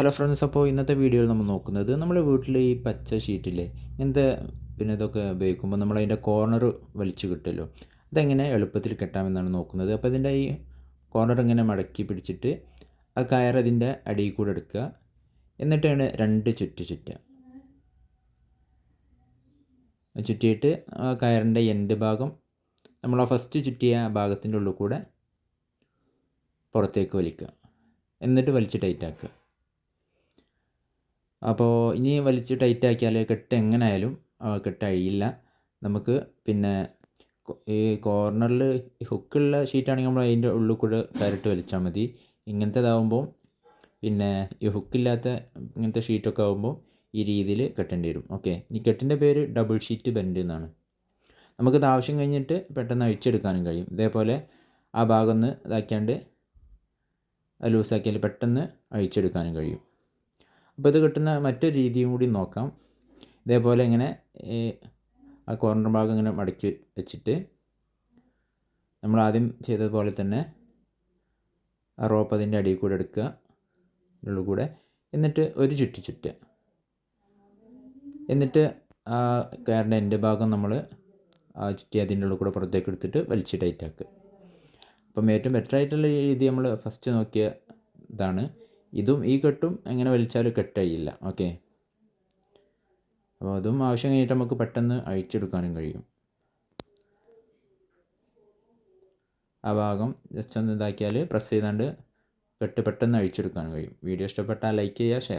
Hello friends അപ്പോൾ ഇന്നത്തെ വീഡിയോയിൽ നമ്മൾ നോക്കുന്നത് നമ്മുടെ വീട്ടിൽ ഈ പച്ച ഷീറ്റില്ലേ ഇങ്ങനത്തെ പിന്നെ ഇതൊക്കെ ഉപയോഗിക്കുമ്പോൾ നമ്മൾ അതിന്റെ കോർണർ വലിച്ചു കിട്ടുമല്ലോ. അതെങ്ങനെ എളുപ്പത്തിൽ കെട്ടാമെന്നാണ് നോക്കുന്നത്. അപ്പോൾ ഇതിന്റെ ഈ കോർണർ ഇങ്ങനെ മടക്കി പിടിച്ചിട്ട് ആ കയർ അതിന്റെ അടിയിൽ കൂടെ എടുക്കുക. എന്നിട്ടാണ് രണ്ട് ചുറ്റ് ചുറ്റുക. ചുറ്റിയിട്ട് ആ കയറിന്റെ എൻഡ് ഭാഗം നമ്മൾ ആ ഫസ്റ്റ് ചുറ്റിയ ഭാഗത്തിന്റെ ഉള്ളിൽ കൂടെ പുറത്തേക്ക് വലിക്കുക. എന്നിട്ട് വലിച്ച് ടൈറ്റാക്കുക അപ്പോൾ ഇനി വലിച്ച് ടൈറ്റാക്കിയാൽ കെട്ട് എങ്ങനെ ആയാലും കെട്ട് അഴിയില്ല. നമുക്ക് പിന്നെ ഈ കോർണറിൽ ഹുക്കുള്ള ഷീറ്റാണെങ്കിൽ നമ്മൾ അതിന്റെ ഉള്ളിൽ കൂടെ കയറിട്ട് വലിച്ചാൽ മതി. ഇങ്ങനത്തേതാവുമ്പോൾ പിന്നെ ഈ ഹുക്കില്ലാത്ത ഇങ്ങനത്തെ ഷീറ്റൊക്കെ ആകുമ്പോൾ ഈ രീതിയിൽ കെട്ടേണ്ടി വരും. ഓക്കെ ഈ കെട്ടിന്റെ പേര് ഡബിൾ ഷീറ്റ് ബെൻഡ് എന്നാണ്. നമുക്കത് ആവശ്യം കഴിഞ്ഞിട്ട് പെട്ടെന്ന് അഴിച്ചെടുക്കാനും കഴിയും. ഇതേപോലെ ആ ഭാഗം ഒന്ന് ഇതാക്കിയാണ്ട് ലൂസാക്കിയാൽ പെട്ടെന്ന് അഴിച്ചെടുക്കാനും കഴിയും. അപ്പോൾ ഇത് കിട്ടുന്ന മറ്റൊരു രീതിയും കൂടി നോക്കാം. ഇതേപോലെ ഇങ്ങനെ ആ കോർണർ ഭാഗം ഇങ്ങനെ മടക്കി വെച്ചിട്ട് നമ്മൾ ആദ്യം ചെയ്തതുപോലെ തന്നെ ആ റോപ്പ് അതിന്റെ അടിയിൽ കൂടെ എടുക്കുക. ഉള്ളിൽ കൂടെ. എന്നിട്ട് ഒരു ചുറ്റി ചുറ്റുക. എന്നിട്ട് ആ കയറിന്റെ എന്റെ ഭാഗം നമ്മൾ ആ ചുറ്റി അതിന്റെ ഉള്ളിൽ കൂടെ പുറത്തേക്ക് എടുത്തിട്ട് വലിച്ച് ടൈറ്റാക്കുക അപ്പം ഏറ്റവും ബെറ്റർ ആയിട്ടുള്ള രീതി നമ്മൾ ഫസ്റ്റ് നോക്കിയ ഇതാണ്. ഇതും ഈ കെട്ടും എങ്ങനെ വലിച്ചാലും കെട്ടഴിയില്ല ഓക്കെ? അപ്പോൾ അതും ആവശ്യം കഴിഞ്ഞിട്ട് നമുക്ക് പെട്ടെന്ന് അഴിച്ചെടുക്കാനും കഴിയും. ആ ഭാഗം ജസ്റ്റ് ഒന്ന് ഇതാക്കിയാൽ പ്രസ് ചെയ്താണ്ട് കെട്ട് പെട്ടെന്ന് അഴിച്ചെടുക്കാനും കഴിയും. വീഡിയോ ഇഷ്ടപ്പെട്ടാൽ ലൈക്ക് ചെയ്യുക ഷെയർ